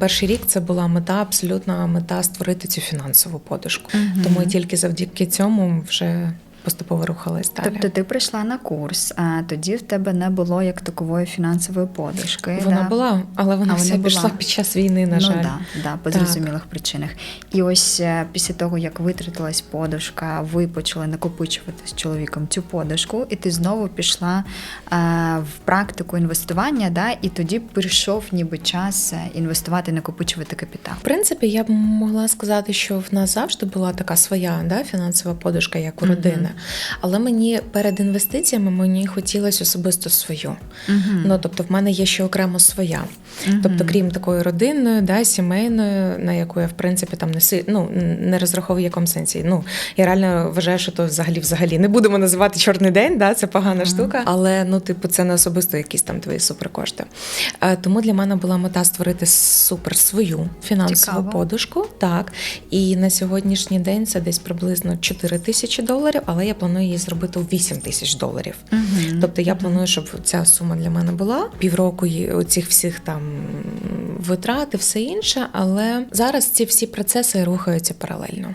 Перший рік це була мета, абсолютна мета створити цю фінансову подушку. Угу. Тому тільки завдяки цьому вже поступово рухались далі. Тобто ти прийшла на курс, а тоді в тебе не було як такової фінансової подушки. вона да? була, але вона А вся вона пішла була. під час війни, на ну, жаль. Да, да, по Так. зрозумілих причинах. І ось е, після того, як витратилась подушка, ви почали накопичувати з чоловіком цю подушку, і ти знову пішла е, в практику інвестування, да, і тоді прийшов ніби час е, інвестувати, накопичувати капітал. В принципі, я б могла сказати, що в нас завжди була така своя да, фінансова подушка, як у Мгм. Родини. Але мені перед інвестиціями мені хотілося особисто свою. Мгм. Ну тобто, в мене є ще окремо своя. Мгм. Тобто, крім такої родинної, да, сімейної, на яку я в принципі там не си- ну, не розраховую в якому сенсі. Ну я реально вважаю, що то взагалі взагалі не будемо називати чорний день, да, це погана Мгм. штука. Але ну, типу, це не особисто якісь там твої суперкошти. Е, Тому для мене була мета створити супер свою фінансову Цікаво. подушку. Так, і на сьогоднішній день це десь приблизно 4 тисячі доларів, але я планую її зробити у 8 тисяч доларів. Мгм. Тобто я планую, щоб ця сума для мене була півроку цих всіх там витрат і все інше, але зараз ці всі процеси рухаються паралельно.